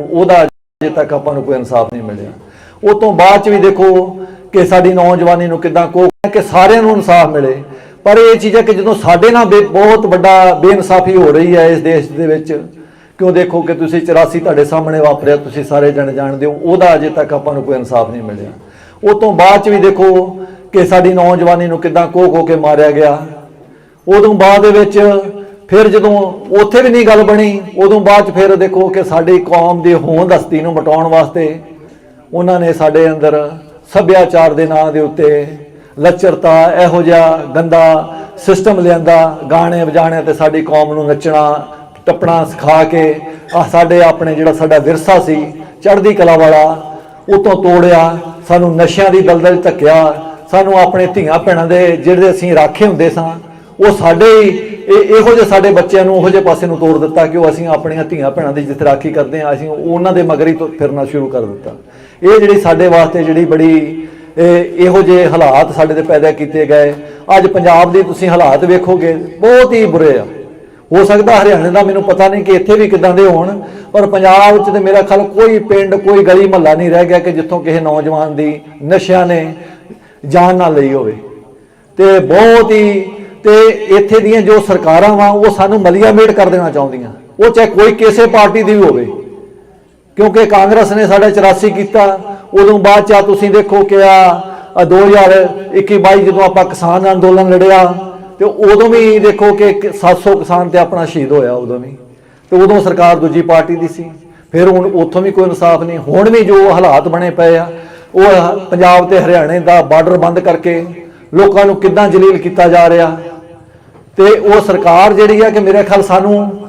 ਉਹਦਾ ਅਜੇ ਤੱਕ ਆਪਾਂ ਨੂੰ ਕੋਈ ਇਨਸਾਫ ਨਹੀਂ ਮਿਲਿਆ। ਉਹ ਤੋਂ ਬਾਅਦ ਚ ਵੀ ਦੇਖੋ ਕਿ ਸਾਡੀ ਨੌਜਵਾਨੀ ਨੂੰ ਕਿਦਾਂ ਕੋ ਕਿ ਸਾਰਿਆਂ ਨੂੰ ਇਨਸਾਫ ਮਿਲੇ। ਪਰ ਇਹ ਚੀਜ਼ ਹੈ ਕਿ ਜਦੋਂ ਸਾਡੇ ਨਾਲ ਬੇ- ਬਹੁਤ ਵੱਡਾ ਬੇਇਨਸਾਫੀ ਹੋ ਰਹੀ ਹੈ ਇਸ ਦੇਸ਼ ਦੇ ਵਿੱਚ, ਕਿਉਂ ਦੇਖੋ ਕਿ ਤੁਸੀਂ 84 ਤੁਹਾਡੇ ਸਾਹਮਣੇ ਵਾਪਰਿਆ, ਤੁਸੀਂ ਸਾਰੇ ਜਣ ਜਾਣਦੇ ਹੋ, ਉਹਦਾ ਅਜੇ ਤੱਕ ਆਪਾਂ ਨੂੰ ਕੋਈ ਇਨਸਾਫ ਨਹੀਂ ਮਿਲਿਆ। ਉਹ ਤੋਂ ਬਾਅਦ ਚ ਵੀ ਦੇਖੋ ਕਿ ਸਾਡੀ ਨੌਜਵਾਨੀ ਨੂੰ ਕਿਦਾਂ ਕੋ ਕੋ ਕੇ ਮਾਰਿਆ ਗਿਆ। ਉਦੋਂ ਬਾਅਦ ਦੇ ਵਿੱਚ ਫਿਰ ਜਦੋਂ ਉੱਥੇ ਵੀ ਨਹੀਂ ਗੱਲ ਬਣੀ, ਉਦੋਂ ਬਾਅਦ ਚ ਫਿਰ ਦੇਖੋ ਕਿ ਸਾਡੀ ਕੌਮ ਦੀ ਹੋਂਦ ਹਸਤੀ ਨੂੰ ਮਟਾਉਣ ਵਾਸਤੇ ਉਹਨਾਂ ਨੇ ਸਾਡੇ ਅੰਦਰ ਸੱਭਿਆਚਾਰ ਦੇ ਨਾਂ ਦੇ ਉੱਤੇ ਲੱਚਰਤਾ, ਇਹੋ ਜਿਹਾ ਗੰਦਾ ਸਿਸਟਮ ਲਿਆਂਦਾ, ਗਾਣੇ ਵਜਾਣੇ ਤੇ ਸਾਡੀ ਕੌਮ ਨੂੰ ਨੱਚਣਾ, ਟੱਪਣਾ, ਸਿਖਾ ਕੇ ਆ ਸਾਡੇ ਆਪਣੇ ਜਿਹੜਾ ਸਾਡਾ ਵਿਰਸਾ ਸੀ, ਚੜ੍ਹਦੀ ਕਲਾ ਵਾਲਾ, ਉਤੋਂ ਤੋੜਿਆ, ਸਾਨੂੰ ਨਸ਼ਿਆਂ ਦੀ ਦਲਦਲ ਧੱਕਿਆ, ਸਾਨੂੰ ਆਪਣੇ ਧੀਆਂ ਭੈਣਾਂ ਦੇ ਜਿਹੜੇ ਅਸੀਂ ਰਾਖੇ ਹੁੰਦੇ ਸਾਂ, ਉਹ ਸਾਡੇ ਹੀ ਇਹ ਇਹੋ ਜਿਹੇ ਸਾਡੇ ਬੱਚਿਆਂ ਨੂੰ ਉਹੋ ਜਿਹੇ ਪਾਸੇ ਨੂੰ ਤੋੜ ਦਿੱਤਾ ਕਿ ਉਹ ਅਸੀਂ ਆਪਣੀਆਂ ਧੀਆਂ ਭੈਣਾਂ ਦੀ ਜਿੱਥੇ ਰਾਖੀ ਕਰਦੇ ਹਾਂ, ਅਸੀਂ ਉਹਨਾਂ ਦੇ ਮਗਰ ਹੀ ਫਿਰਨਾ ਸ਼ੁਰੂ ਕਰ ਦਿੱਤਾ। ਇਹ ਜਿਹੜੀ ਸਾਡੇ ਵਾਸਤੇ ਜਿਹੜੀ ਬੜੀ, ਇਹੋ ਜਿਹੇ ਹਾਲਾਤ ਸਾਡੇ ਤੇ ਪੈਦਾ ਕੀਤੇ ਗਏ। ਅੱਜ ਪੰਜਾਬ ਦੇ ਤੁਸੀਂ ਹਾਲਾਤ ਵੇਖੋਗੇ, ਬਹੁਤ ਹੀ ਬੁਰੇ ਆ। ਹੋ ਸਕਦਾ ਹਰਿਆਣੇ ਦਾ ਮੈਨੂੰ ਪਤਾ ਨਹੀਂ ਕਿ ਇੱਥੇ ਵੀ ਕਿਦਾਂ ਦੇ ਹੋਣ, ਪਰ ਪੰਜਾਬ 'ਚ ਤੇ ਮੇਰਾ ਖਿਆਲ ਕੋਈ ਪਿੰਡ, ਕੋਈ ਗਲੀ ਮਹੱਲਾ ਨਹੀਂ ਰਹਿ ਗਿਆ ਕਿ ਜਿੱਥੋਂ ਕਿਸੇ ਨੌਜਵਾਨ ਦੀ ਨਸ਼ਿਆਂ ਨੇ ਜਾਨ ਨਾ ਲਈ ਹੋਵੇ। ਤੇ ਬਹੁਤ ਹੀ ਤੇ ਇੱਥੇ ਦੀਆਂ ਜੋ ਸਰਕਾਰਾਂ ਵਾ, ਉਹ ਸਾਨੂੰ ਮਲੀਆ ਮੇਟ ਕਰ ਦੇਣਾ ਚਾਹੁੰਦੀਆਂ। ਉਹ ਚਾਹੇ ਕੋਈ ਕਿਸੇ ਪਾਰਟੀ ਦੀ ਵੀ ਹੋਵੇ। ਕਿਉਂਕਿ ਕਾਂਗਰਸ ਨੇ ਸਾਡਾ 84 ਕੀਤਾ। ਉਦੋਂ ਬਾਅਦ ਚਾ ਤੁਸੀਂ ਦੇਖੋ ਕਿ ਆ 2021 22 ਜਦੋਂ ਆਪਾਂ ਕਿਸਾਨ ਅੰਦੋਲਨ ਲੜਿਆ, ਤੇ ਉਦੋਂ ਵੀ ਦੇਖੋ ਕਿ ਇੱਕ 700 ਕਿਸਾਨ ਤੇ ਆਪਣਾ ਸ਼ਹੀਦ ਹੋਇਆ ਉਦੋਂ ਵੀ। ਤੇ ਉਦੋਂ ਸਰਕਾਰ ਦੂਜੀ ਪਾਰਟੀ ਦੀ ਸੀ। ਫਿਰ ਹੁਣ ਉੱਥੋਂ ਵੀ ਕੋਈ ਇਨਸਾਫ ਨਹੀਂ। ਹੁਣ ਵੀ ਜੋ ਹਾਲਾਤ ਬਣੇ ਪਏ ਆ, ਉਹ ਪੰਜਾਬ ਤੇ ਹਰਿਆਣੇ ਦਾ ਬਾਰਡਰ ਬੰਦ ਕਰਕੇ ਲੋਕਾਂ ਨੂੰ ਕਿੱਦਾਂ ਜਲੀਲ ਕੀਤਾ ਜਾ ਰਿਹਾ ਤੇ ਉਹ ਸਰਕਾਰ ਜਿਹੜੀ ਆ ਕਿ ਮੇਰੇ ਖਿਆਲ ਸਾਨੂੰ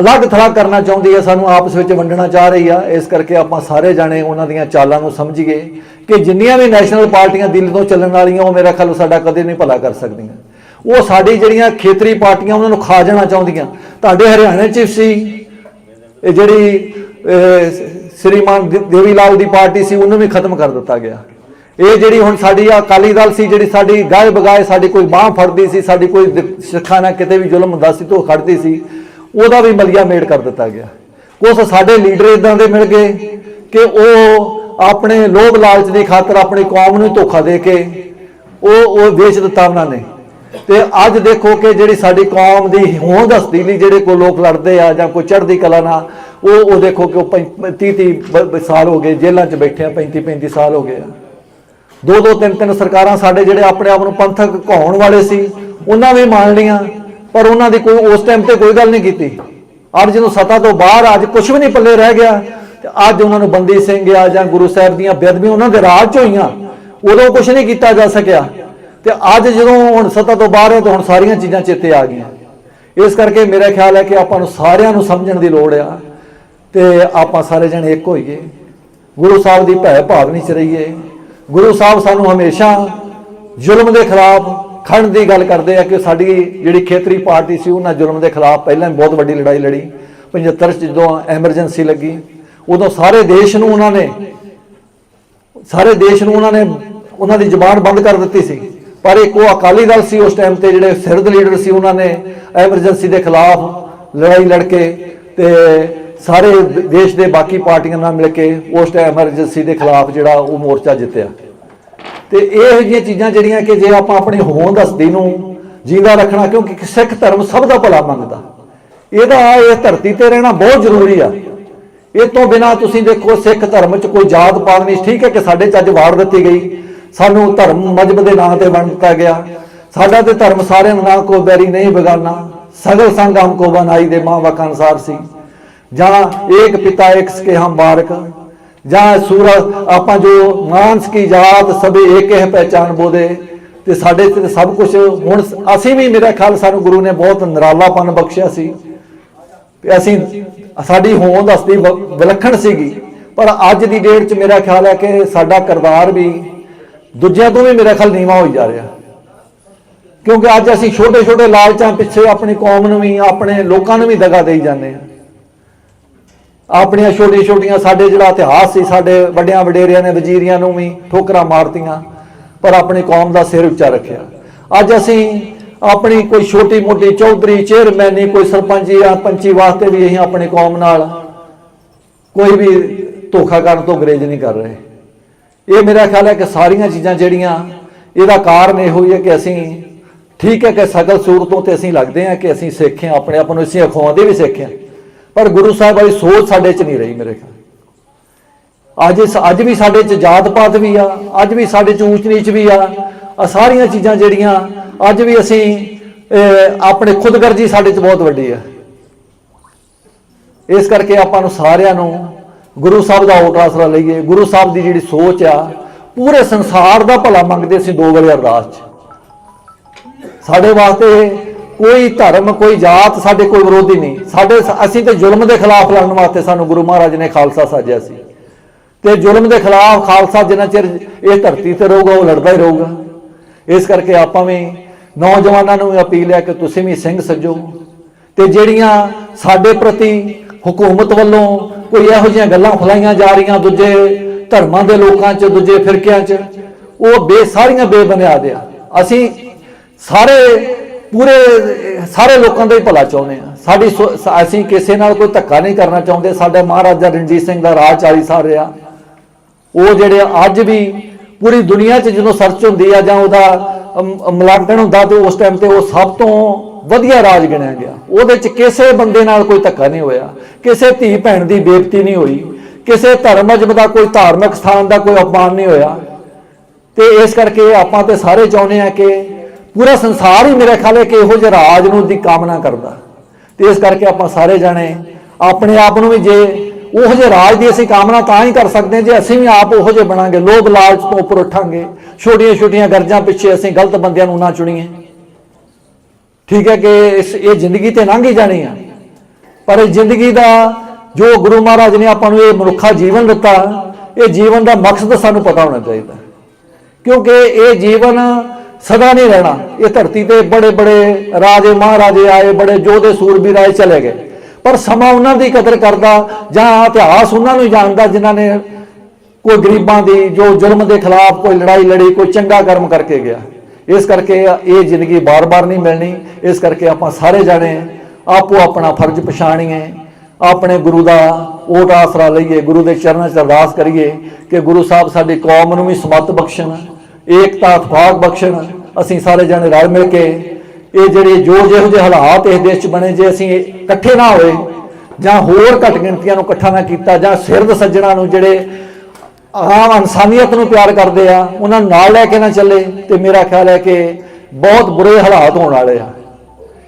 ਅਲੱਗ ਥਲੱਗ ਕਰਨਾ ਚਾਹੁੰਦੀ ਹੈ ਸਾਨੂੰ ਆਪਸ ਵਿੱਚ ਵੰਡਣਾ ਚਾਹ ਰਹੀ ਆ। ਇਸ ਕਰਕੇ ਆਪਾਂ ਸਾਰੇ ਜਾਣੇ ਉਹਨਾਂ ਦੀਆਂ ਚਾਲਾਂ ਨੂੰ ਸਮਝੀਏ ਕਿ ਜਿੰਨੀਆਂ ਵੀ ਨੈਸ਼ਨਲ ਪਾਰਟੀਆਂ ਦਿੱਲੀ ਤੋਂ ਚੱਲਣ ਵਾਲੀਆਂ, ਉਹ ਮੇਰੇ ਖਿਆਲ ਸਾਡਾ ਕਦੇ ਨਹੀਂ ਭਲਾ ਕਰ ਸਕਦੀਆਂ। ਉਹ ਸਾਡੀ ਜਿਹੜੀਆਂ ਖੇਤਰੀ ਪਾਰਟੀਆਂ, ਉਹਨਾਂ ਨੂੰ ਖਾ ਜਾਣਾ ਚਾਹੁੰਦੀਆਂ। ਤੁਹਾਡੇ ਹਰਿਆਣੇ 'ਚ ਸੀ ਜਿਹੜੀ ਸ੍ਰੀਮਾਨ ਦੇ- ਦੇਵੀ ਲਾਲ ਦੀ ਪਾਰਟੀ ਸੀ, ਉਹਨੂੰ ਵੀ ਖਤਮ ਕਰ ਦਿੱਤਾ ਗਿਆ। ਇਹ ਜਿਹੜੀ ਹੁਣ ਸਾਡੀ ਅਕਾਲੀ ਦਲ ਸੀ, ਜਿਹੜੀ ਸਾਡੀ ਗਾਏ ਬਗਾਏ ਸਾਡੀ ਕੋਈ ਬਾਹ ਫੜਦੀ ਸੀ, ਸਾਡੀ ਕੋਈ ਸਿੱਖਾਂ ਨਾਲ ਕਿਤੇ ਵੀ ਜ਼ੁਲਮ ਹੁੰਦਾ ਸੀ ਤੇ ਉਹ ਖੜਦੀ ਸੀ, ਉਹਦਾ ਵੀ ਮਲੀਆ ਮੇੜ ਕਰ ਦਿੱਤਾ ਗਿਆ। ਕੁਛ ਸਾਡੇ ਲੀਡਰ ਇਦਾਂ ਦੇ ਮਿਲ ਗਏ ਕਿ ਉਹ ਆਪਣੇ ਲੋਭ ਲਾਲਚ ਦੀ ਖਾਤਰ ਆਪਣੀ ਕੌਮ ਨੂੰ ਧੋਖਾ ਦੇ ਕੇ ਉਹ ਉਹ ਵੇਚ ਦਿੱਤਾ ਉਹਨਾਂ ਨੇ। ਤੇ ਅੱਜ ਦੇਖੋ ਕਿ ਜਿਹੜੀ ਸਾਡੀ ਕੌਮ ਦੀ ਹੋਂਦ ਹਸਤੀ ਲਈ ਜਿਹੜੇ ਕੋ ਲੋਕ ਲੜਦੇ ਆ ਜਾਂ ਕੋਈ ਚੜ੍ਹਦੀ ਕਲਾ ਨਾਲ, ਉਹ ਉਹ ਦੇਖੋ ਕਿ ਉਹ 30 30 ਸਾਲ ਹੋ ਗਏ, ਜੇਲ੍ਹਾਂ 'ਚ ਬੈਠੇ ਆ 35 35 ਸਾਲ ਹੋ ਗਏ ਆ। ਦੋ ਦੋ ਤਿੰਨ ਤਿੰਨ ਸਰਕਾਰਾਂ ਸਾਡੇ ਜਿਹੜੇ ਆਪਣੇ ਆਪ ਨੂੰ ਪੰਥਕ ਕਹਾਉਣ ਵਾਲੇ ਸੀ, ਉਹਨਾਂ ਨੇ ਮੰਨ ਲਈਆਂ, ਪਰ ਉਹਨਾਂ ਦੀ ਕੋਈ ਉਸ ਟਾਈਮ ਤੇ ਕੋਈ ਗੱਲ ਨਹੀਂ ਕੀਤੀ। ਅੱਜ ਜਦੋਂ ਸਤਾ ਤੋਂ ਬਾਹਰ ਅੱਜ ਕੁਝ ਵੀ ਨਹੀਂ ਪੱਲੇ ਰਹਿ ਗਿਆ, ਤੇ ਅੱਜ ਉਹਨਾਂ ਨੂੰ ਬੰਦੀ ਸਿੰਘ ਆ ਜਾਂ ਗੁਰੂ ਸਾਹਿਬ ਦੀਆਂ ਬੇਅਦਬੀਆਂ ਉਹਨਾਂ ਦੇ ਰਾਜ 'ਚ ਹੋਈਆਂ, ਉਦੋਂ ਕੁਝ ਨਹੀਂ ਕੀਤਾ ਜਾ ਸਕਿਆ। ਤੇ ਅੱਜ ਜਦੋਂ ਹੁਣ ਸਤਾ ਤੋਂ ਬਾਹਰ ਹੈ, ਤਾਂ ਹੁਣ ਸਾਰੀਆਂ ਚੀਜ਼ਾਂ ਚੇਤੇ ਆ ਗਈਆਂ। ਇਸ ਕਰਕੇ ਮੇਰਾ ਖਿਆਲ ਹੈ ਕਿ ਆਪਾਂ ਨੂੰ ਸਾਰਿਆਂ ਨੂੰ ਸਮਝਣ ਦੀ ਲੋੜ ਆ, ਤੇ ਆਪਾਂ ਸਾਰੇ ਜਣੇ ਇੱਕ ਹੋਈਏ। ਗੁਰੂ ਸਾਹਿਬ ਦੀ ਭੈ ਭਾਵਨੀ ਚ ਰਹੀਏ। ਗੁਰੂ ਸਾਹਿਬ ਸਾਨੂੰ ਹਮੇਸ਼ਾ ਜ਼ੁਲਮ ਦੇ ਖਿਲਾਫ ਖੜਨ ਦੀ ਗੱਲ ਕਰਦੇ ਆ ਕਿ ਸਾਡੀ ਜਿਹੜੀ ਖੇਤਰੀ ਪਾਰਟੀ ਸੀ, ਉਹਨਾਂ ਜ਼ੁਲਮ ਦੇ ਖਿਲਾਫ ਪਹਿਲਾਂ ਬਹੁਤ ਵੱਡੀ ਲੜਾਈ ਲੜੀ। 75 ਚ ਜਦੋਂ ਐਮਰਜੈਂਸੀ ਲੱਗੀ, ਉਦੋਂ ਸਾਰੇ ਦੇਸ਼ ਨੂੰ ਉਹਨਾਂ ਨੇ, ਸਾਰੇ ਦੇਸ਼ ਨੂੰ ਉਹਨਾਂ ਨੇ ਉਹਨਾਂ ਦੀ ਜ਼ਬਾਨ ਬੰਦ ਕਰ ਦਿੱਤੀ ਸੀ। ਪਰ ਇੱਕ ਉਹ ਅਕਾਲੀ ਦਲ ਸੀ ਉਸ ਟਾਈਮ ਤੇ ਜਿਹੜੇ ਸਿਰਦ ਲੀਡਰ ਸੀ, ਉਹਨਾਂ ਨੇ ਐਮਰਜੈਂਸੀ ਦੇ ਖਿਲਾਫ ਲੜਾਈ ਲੜ ਕੇ ਤੇ ਸਾਰੇ ਦੇਸ਼ ਦੇ ਬਾਕੀ ਪਾਰਟੀਆਂ ਨਾਲ ਮਿਲ ਕੇ ਉਸ ਟਾਈਮ ਐਮਰਜੈਂਸੀ ਦੇ ਖਿਲਾਫ ਜਿਹੜਾ ਉਹ ਮੋਰਚਾ ਜਿੱਤਿਆ। ਤੇ ਇਹੋ ਜਿਹੀਆਂ ਚੀਜ਼ਾਂ ਜਿਹੜੀਆਂ ਕਿ ਜੇ ਆਪਾਂ ਆਪਣੀ ਹੋਂਦ ਹਸਤੀ ਨੂੰ ਜਿੰਦਾ ਰੱਖਣਾ, ਕਿਉਂਕਿ ਸਿੱਖ ਧਰਮ ਸਭ ਦਾ ਭਲਾ ਮੰਗਦਾ ਇਹਦਾ ਇਹ ਧਰਤੀ ਤੇ ਰਹਿਣਾ ਬਹੁਤ ਜ਼ਰੂਰੀ ਆ। ਇਹ ਤੋਂ ਬਿਨਾ ਤੁਸੀਂ ਦੇਖੋ ਸਿੱਖ ਧਰਮ 'ਚ ਕੋਈ ਜਾਤ ਪਾਤ ਨਹੀਂ। ਠੀਕ ਹੈ ਕਿ ਸਾਡੇ 'ਚ ਅੱਜ ਵਾੜ ਦਿੱਤੀ ਗਈ। ਸਾਨੂੰ ਧਰਮ ਮਜਬ ਦੇ ਨਾਂ ਤੇ ਵੰਡ ਦਿੱਤਾ ਗਿਆ। ਸਾਡਾ ਤੇ ਧਰਮ ਸਾਰਿਆਂ ਦਾ ਕੋ ਬੈਰੀ ਨਹੀਂ ਬਗਾਨਾ। ਸਗਲ ਸੰਗ ਹਮ ਕੋ ਬਨਾਈ ਦੇ ਮਾਂ ਵਕ ਅਨਸਾਰ ਸੀ ਜਾਂ ਏਕ ਪਿਤਾ ਏਕ ਸਕੇ ਹਮ ਬਾਰਕ ਜਾਂ ਸੂਰਜ, ਆਪਾਂ ਜੋ ਮਾਨਸ ਕੀ ਜਾਤ ਸਭੇ ਏਕ ਹੈ ਪਹਿਚਾਨ ਬੋਦੇ ਤੇ ਸਾਡੇ ਤੇ ਸਭ ਕੁਝ ਹੁਣ ਅਸੀਂ ਵੀ ਮੇਰਾ ਖਿਆਲ ਸਾਨੂੰ ਗੁਰੂ ਨੇ ਬਹੁਤ ਨਿਰਾਲਾਪਨ ਬਖਸ਼ਿਆ ਸੀ। ਕਿ ਅਸੀਂ, ਸਾਡੀ ਹੋਂਦ ਹਸਤੀ ਵਿਲੱਖਣ ਸੀਗੀ। ਪਰ ਅੱਜ ਦੀ ਡੇਟ 'ਚ ਮੇਰਾ ਖਿਆਲ ਹੈ ਕਿ ਸਾਡਾ ਕਰਤਾਰ ਵੀ ਦੂਜਿਆਂ ਤੋਂ ਵੀ ਮੇਰਾ ਖਿਆਲ ਨੀਵਾ ਹੋਈ ਜਾ ਰਿਹਾ। ਕਿਉਂਕਿ ਅੱਜ ਅਸੀਂ ਛੋਟੇ ਛੋਟੇ ਲਾਲਚਾਂ ਪਿੱਛੇ ਆਪਣੀ ਕੌਮ ਨੂੰ ਵੀ, ਆਪਣੇ ਲੋਕਾਂ ਨੂੰ ਵੀ ਦਗਾ ਦੇਈ ਜਾਂਦੇ ਹਾਂ। ਆਪਣੀਆਂ ਛੋਟੀਆਂ ਛੋਟੀਆਂ ਸਾਡੇ ਜਿਹੜਾ ਇਤਿਹਾਸ ਸੀ, ਸਾਡੇ ਵੱਡਿਆਂ ਵਡੇਰਿਆਂ ਨੇ, ਵਜ਼ੀਰੀਆਂ ਨੂੰ ਵੀ ਠੋਕਰਾਂ ਮਾਰਤੀਆਂ, ਪਰ ਆਪਣੀ ਕੌਮ ਦਾ ਸਿਰ ਉੱਚਾ ਰੱਖਿਆ। ਅੱਜ ਅਸੀਂ ਆਪਣੀ ਕੋਈ ਛੋਟੀ ਮੋਟੀ ਚੌਧਰੀ, ਚੇਅਰਮੈਨੀ ਕੋਈ ਸਰਪੰਚੀ ਜਾਂ ਪੰਚੀ ਵਾਸਤੇ ਵੀ ਅਸੀਂ ਆਪਣੀ ਕੌਮ ਨਾਲ ਕੋਈ ਵੀ ਧੋਖਾ ਕਰਨ ਤੋਂ ਗਰੇਜ ਨਹੀਂ ਕਰ ਰਹੇ। ਇਹ ਮੇਰਾ ਖਿਆਲ ਹੈ ਕਿ ਸਾਰੀਆਂ ਚੀਜ਼ਾਂ ਜਿਹੜੀਆਂ, ਇਹਦਾ ਕਾਰਨ ਇਹੋ ਹੀ ਹੈ ਕਿ ਅਸੀਂ ਠੀਕ ਹੈ ਕਿ ਸਗਲ ਸੂਰਤੋਂ ਤੇ ਅਸੀਂ ਲੱਗਦੇ ਹਾਂ ਕਿ ਅਸੀਂ ਸਿੱਖ ਹਾਂ, ਆਪਣੇ ਆਪ ਨੂੰ ਅਸੀਂ ਅਖਵਾਉਂਦੇ ਵੀ ਸਿੱਖ ਹਾਂ। ਪਰ ਗੁਰੂ ਸਾਹਿਬ ਵਾਲੀ ਸੋਚ ਸਾਡੇ 'ਚ ਨਹੀਂ ਰਹੀ ਮੇਰੇ ਖਿਆਲ। ਅੱਜ ਅੱਜ ਵੀ ਸਾਡੇ 'ਚ ਜਾਤ ਪਾਤ ਵੀ ਆ, ਅੱਜ ਵੀ ਸਾਡੇ 'ਚ ਊਚ ਨੀਚ ਵੀ ਆ ਆ ਸਾਰੀਆਂ ਚੀਜ਼ਾਂ ਜਿਹੜੀਆਂ ਅੱਜ ਵੀ ਅਸੀਂ ਆਪਣੇ ਖੁਦਗਰਜੀ ਸਾਡੇ 'ਚ ਬਹੁਤ ਵੱਡੀ ਆ। ਇਸ ਕਰਕੇ ਆਪਾਂ ਨੂੰ ਸਾਰਿਆਂ ਨੂੰ ਗੁਰੂ ਸਾਹਿਬ ਦਾ ਓਟ ਆਸਰਾ ਲਈਏ। ਗੁਰੂ ਸਾਹਿਬ ਦੀ ਜਿਹੜੀ ਸੋਚ ਆ, ਪੂਰੇ ਸੰਸਾਰ ਦਾ ਭਲਾ ਮੰਗਦੇ ਸੀ ਦੋ ਵੇਲੇ ਅਰਦਾਸ 'ਚ। ਸਾਡੇ ਵਾਸਤੇ ਕੋਈ ਧਰਮ, ਕੋਈ ਜਾਤ ਸਾਡੇ ਕੋਈ ਵਿਰੋਧੀ ਨਹੀਂ। ਸਾਡੇ ਅਸੀਂ ਤੇ ਜ਼ੁਲਮ ਦੇ ਖਿਲਾਫ ਲੜਨ ਵਾਸਤੇ ਸਾਨੂੰ ਗੁਰੂ ਮਹਾਰਾਜ ਨੇ ਖਾਲਸਾ ਸਾਜਿਆ ਸੀ। ਤੇ ਜ਼ੁਲਮ ਦੇ ਖਿਲਾਫ ਖਾਲਸਾ ਜਿੰਨਾ ਚਿਰ ਇਹ ਧਰਤੀ ਤੇ ਰਹੂਗਾ, ਉਹ ਲੜਦਾ ਹੀ ਰਹੂਗਾ। ਇਸ ਕਰਕੇ ਆਪਾਂ ਵੀ ਨੌਜਵਾਨਾਂ ਨੂੰ ਵੀ ਅਪੀਲ ਹੈ ਕਿ ਤੁਸੀਂ ਵੀ ਸਿੰਘ ਸੱਜੋ। ਤੇ ਜਿਹੜੀਆਂ ਸਾਡੇ ਪ੍ਰਤੀ ਹਕੂਮਤ ਵੱਲੋਂ ਕੋਈ ਇਹੋ ਜਿਹੀਆਂ ਗੱਲਾਂ ਫਲਾਈਆਂ ਜਾ ਰਹੀਆਂ ਦੂਜੇ ਧਰਮਾਂ ਦੇ ਲੋਕਾਂ 'ਚ, ਦੂਜੇ ਫਿਰਕਿਆਂ 'ਚ, ਉਹ ਬੇ, ਸਾਰੀਆਂ ਬੇਬੁਨਿਆਦ ਆ। ਅਸੀਂ ਸਾਰੇ ਪੂਰੇ ਸਾਰੇ ਲੋਕਾਂ ਦਾ ਹੀ ਭਲਾ ਚਾਹੁੰਦੇ ਆ। ਸਾਡੀ ਸੋ- ਅਸੀਂ ਕਿਸੇ ਨਾਲ ਕੋਈ ਧੱਕਾ ਨਹੀਂ ਕਰਨਾ ਚਾਹੁੰਦੇ। ਸਾਡਾ ਮਹਾਰਾਜਾ ਰਣਜੀਤ ਸਿੰਘ ਦਾ ਰਾਜ 40 ਸਾਲ ਰਿਹਾ। ਉਹ ਜਿਹੜੇ ਅੱਜ ਵੀ ਪੂਰੀ ਦੁਨੀਆ 'ਚ ਜਦੋਂ ਸਰਚ ਹੁੰਦੀ ਆ ਜਾਂ ਉਹਦਾ ਅਮ, ਮੁਲਾਂਕਣ ਹੁੰਦਾ ਤੇ ਉਸ ਟਾਈਮ ਤੇ ਉਹ ਸਭ ਤੋਂ ਵਧੀਆ ਰਾਜ ਗਿਣਿਆ ਗਿਆ। ਉਹਦੇ 'ਚ ਕਿਸੇ ਬੰਦੇ ਨਾਲ ਕੋਈ ਧੱਕਾ ਨਹੀਂ ਹੋਇਆ। ਕਿਸੇ ਧੀ ਭੈਣ ਦੀ ਬੇਇੱਜ਼ਤੀ ਨਹੀਂ ਹੋਈ। ਕਿਸੇ ਧਰਮ ਮਜਬ ਦਾ ਕੋਈ ਧਾਰਮਿਕ ਸਥਾਨ ਦਾ ਕੋਈ ਅਪਮਾਨ ਨਹੀਂ ਹੋਇਆ। ਤੇ ਇਸ ਕਰਕੇ ਆਪਾਂ ਤੇ ਸਾਰੇ ਚਾਹੁੰਦੇ ਆ ਕਿ ਪੂਰਾ ਸੰਸਾਰ ਹੀ ਮੇਰੇ ਖਿਆਲ ਹੈ ਕਿ ਇਹੋ ਜਿਹੇ ਰਾਜ ਨੂੰ ਦੀ ਕਾਮਨਾ ਕਰਦਾ। ਤੇ ਇਸ ਕਰਕੇ ਆਪਾਂ ਸਾਰੇ ਜਾਣੇ ਆਪਣੇ ਆਪ ਨੂੰ ਵੀ ਜੇ ਉਹੋ ਜਿਹੇ ਰਾਜ ਦੀ ਅਸੀਂ ਕਾਮਨਾ ਤਾਂ ਹੀ ਕਰ ਸਕਦੇ ਹਾਂ ਜੇ ਅਸੀਂ ਵੀ ਆਪ ਉਹੋ ਜਿਹੇ ਬਣਾਂਗੇ, ਲੋਭ ਲਾਲਚ ਤੋਂ ਉੱਪਰ ਉੱਠਾਂਗੇ, ਛੋਟੀਆਂ ਛੋਟੀਆਂ ਗਰਜਾਂ ਪਿੱਛੇ ਅਸੀਂ ਗਲਤ ਬੰਦਿਆਂ ਨੂੰ ਨਾ ਚੁਣੀਏ। ਠੀਕ ਹੈ ਕਿ ਇਸ ਇਹ ਜ਼ਿੰਦਗੀ ਤੇ ਲੰਘ ਹੀ ਜਾਣੀ ਆ। ਪਰ ਇਹ ਜ਼ਿੰਦਗੀ ਦਾ ਜੋ ਗੁਰੂ ਮਹਾਰਾਜ ਨੇ ਆਪਾਂ ਨੂੰ ਇਹ ਮਨੁੱਖਾ ਜੀਵਨ ਦਿੱਤਾ, ਇਹ ਜੀਵਨ ਦਾ ਮਕਸਦ ਸਾਨੂੰ ਪਤਾ ਹੋਣਾ ਚਾਹੀਦਾ। ਕਿਉਂਕਿ ਇਹ ਜੀਵਨ ਸਦਾ ਨਹੀਂ ਰਹਿਣਾ। ਇਹ ਧਰਤੀ ਤੇ ਬੜੇ ਬੜੇ ਰਾਜੇ ਮਹਾਰਾਜੇ ਆਏ, ਬੜੇ ਯੋਧੇ ਸੂਰਬੀਰ ਆਏ, ਚਲੇ ਗਏ। ਪਰ ਸਮਾਂ ਉਹਨਾਂ ਦੀ ਕਦਰ ਕਰਦਾ, ਜਾਂ ਇਤਿਹਾਸ ਉਹਨਾਂ ਨੂੰ ਜਾਣਦਾ, ਜਿਨ੍ਹਾਂ ਨੇ ਕੋਈ ਗਰੀਬਾਂ ਦੀ, ਜੋ ਜ਼ੁਲਮ ਦੇ ਖਿਲਾਫ ਕੋਈ ਲੜਾਈ ਲੜੀ, ਕੋਈ ਚੰਗਾ ਕਰਮ ਕਰਕੇ ਗਿਆ। ਇਸ ਕਰਕੇ ਇਹ ਜ਼ਿੰਦਗੀ ਬਾਰ-ਬਾਰ ਨਹੀਂ ਮਿਲਣੀ। ਇਸ ਕਰਕੇ ਆਪਾਂ ਸਾਰੇ ਜਾਣੇ ਆਪੋ ਆਪਣਾ ਫਰਜ਼ ਪਛਾਣੀਏ। ਆਪਣੇ ਗੁਰੂ ਦਾ ਓਟ ਆਸਰਾ ਲਈਏ। ਗੁਰੂ ਦੇ ਚਰਨਾਂ 'ਚ ਅਰਦਾਸ ਕਰੀਏ ਕਿ ਗੁਰੂ ਸਾਹਿਬ ਸਾਡੀ ਕੌਮ ਨੂੰ ਵੀ ਸਮਤ ਬਖਸ਼ਣ। ਏਕਤਾ ਇਤਫਾਕ ਬਖਸ਼ਣ, ਅਸੀਂ ਸਾਰੇ ਜਾਣੇ ਰਲ ਮਿਲ ਕੇ ਇਹ ਜਿਹੜੇ ਜੋ ਜਿਹੋ ਜਿਹੇ ਹਾਲਾਤ ਇਸ ਦੇਸ਼ 'ਚ ਬਣੇ, ਜੇ ਅਸੀਂ ਇਕੱਠੇ ਨਾ ਹੋਏ, ਜਾਂ ਹੋਰ ਘੱਟ ਗਿਣਤੀਆਂ ਨੂੰ ਇਕੱਠਾ ਨਾ ਕੀਤਾ, ਜਾਂ ਸਿਰਦ ਸੱਜਣਾ ਨੂੰ ਜਿਹੜੇ ਆਮ ਇਨਸਾਨੀਅਤ ਨੂੰ ਪਿਆਰ ਕਰਦੇ ਆ, ਉਹਨਾਂ ਨੂੰ ਨਾਲ ਲੈ ਕੇ ਨਾ ਚੱਲੇ, ਤੇ ਮੇਰਾ ਖਿਆਲ ਹੈ ਕਿ ਬਹੁਤ ਬੁਰੇ ਹਾਲਾਤ ਹੋਣ ਵਾਲੇ ਆ।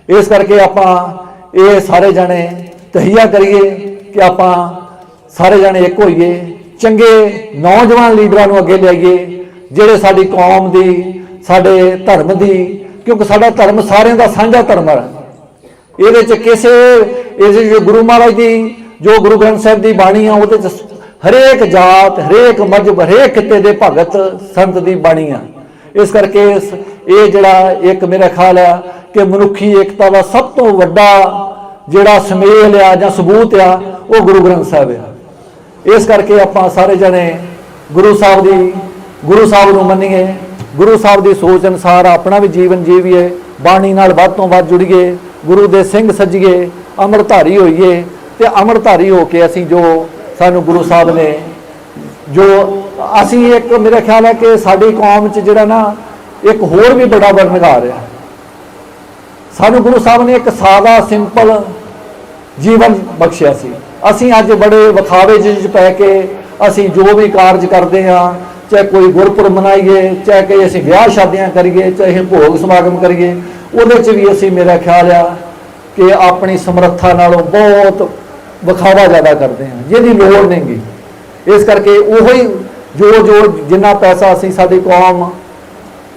ਇਸ ਕਰਕੇ ਆਪਾਂ ਇਹ ਸਾਰੇ ਜਣੇ ਤਹੀਆ ਕਰੀਏ ਕਿ ਆਪਾਂ ਸਾਰੇ ਜਣੇ ਇੱਕ ਹੋਈਏ, ਚੰਗੇ ਨੌਜਵਾਨ ਲੀਡਰਾਂ ਨੂੰ ਅੱਗੇ ਲਿਆਈਏ ਜਿਹੜੇ ਸਾਡੀ ਕੌਮ ਦੀ, ਸਾਡੇ ਧਰਮ ਦੀ, ਕਿਉਂਕਿ ਸਾਡਾ ਧਰਮ ਸਾਰਿਆਂ ਦਾ ਸਾਂਝਾ ਧਰਮ ਹੈ। ਇਹਦੇ ਚ ਕਿਸੇ ਇਸ ਜੋ ਗੁਰੂ ਮਹਾਰਾਜ ਦੀ, ਜੋ ਗੁਰੂ ਗ੍ਰੰਥ ਸਾਹਿਬ ਦੀ ਬਾਣੀ ਆ, ਉਹਦੇ ਚ ਹਰੇਕ ਜਾਤ, ਹਰੇਕ ਮਜਬ ਹਰੇਕ ਕਿਤੇ ਦੇ ਭਗਤ ਸੰਤ ਦੀ ਬਾਣੀ ਆ। ਇਸ ਕਰਕੇ ਇਸ- ਇਹ ਜਿਹੜਾ ਇੱਕ ਮੇਰਾ ਖਿਆਲ ਆ ਕਿ ਮਨੁੱਖੀ ਏਕਤਾ ਦਾ ਸਭ ਤੋਂ ਵੱਡਾ ਜਿਹੜਾ ਸਮੇਲ ਆ ਜਾਂ ਸਬੂਤ ਆ, ਉਹ ਗੁਰੂ ਗ੍ਰੰਥ ਸਾਹਿਬ ਆ। ਇਸ ਕਰਕੇ ਆਪਾਂ ਸਾਰੇ ਜਣੇ ਗੁਰੂ ਸਾਹਿਬ ਦੀ ਗੁਰੂ ਸਾਹਿਬ ਨੂੰ ਮੰਨੀਏ। ਗੁਰੂ ਸਾਹਿਬ ਦੀ ਸੋਚ ਅਨੁਸਾਰ ਆਪਣਾ ਵੀ ਜੀਵਨ ਜੀਵੀਏ, ਬਾਣੀ ਨਾਲ ਵੱਧ ਤੋਂ ਵੱਧ ਜੁੜੀਏ, ਗੁਰੂ ਦੇ ਸਿੰਘ ਸੱਜੀਏ, ਅਮਰਧਾਰੀ ਹੋਈਏ ਤੇ ਅਮਰਧਾਰੀ ਹੋ ਕੇ ਅਸੀਂ ਜੋ ਸਾਨੂੰ ਗੁਰੂ ਸਾਹਿਬ ਨੇ ਜੋ ਅਸੀਂ ਇੱਕ ਮੇਰਾ ਖਿਆਲ ਹੈ ਕਿ ਸਾਡੀ ਕੌਮ 'ਚ ਜਿਹੜਾ ਨਾ ਇੱਕ ਹੋਰ ਵੀ ਬੜਾ ਵਰਨਗਾਰ ਹੈ ਸਾਨੂੰ ਗੁਰੂ ਸਾਹਿਬ ਨੇ ਇੱਕ ਸਾਦਾ, ਸਿੰਪਲ ਜੀਵਨ ਬਖਸ਼ਿਆ ਸੀ। ਅਸੀਂ ਅੱਜ ਬੜੇ ਵਿਖਾਵੇ ਜਿਹੇ 'ਚ ਪੈ ਕੇ ਅਸੀਂ ਜੋ ਵੀ ਕਾਰਜ ਕਰਦੇ ਹਾਂ ਚਾਹੇ ਕੋਈ ਗੁਰਪੁਰਬ ਮਨਾਈਏ, ਚਾਹੇ ਕਿ ਅਸੀਂ ਵਿਆਹ ਸ਼ਾਦੀਆਂ ਕਰੀਏ, ਚਾਹੇ ਭੋਗ ਸਮਾਗਮ ਕਰੀਏ, ਉਹਦੇ 'ਚ ਵੀ ਅਸੀਂ ਮੇਰਾ ਖਿਆਲ ਆ ਕਿ ਆਪਣੀ ਸਮਰੱਥਾ ਨਾਲੋਂ ਬਹੁਤ ਵਿਖਾਵਾ ਜ਼ਿਆਦਾ ਕਰਦੇ ਹਾਂ, ਜਿਹਦੀ ਲੋੜ ਨਹੀਂਗੀ। ਇਸ ਕਰਕੇ ਉਹੋ ਹੀ ਜੋ ਜੋ ਜਿੰਨਾ ਪੈਸਾ ਅਸੀਂ ਸਾਡੀ ਕੌਮ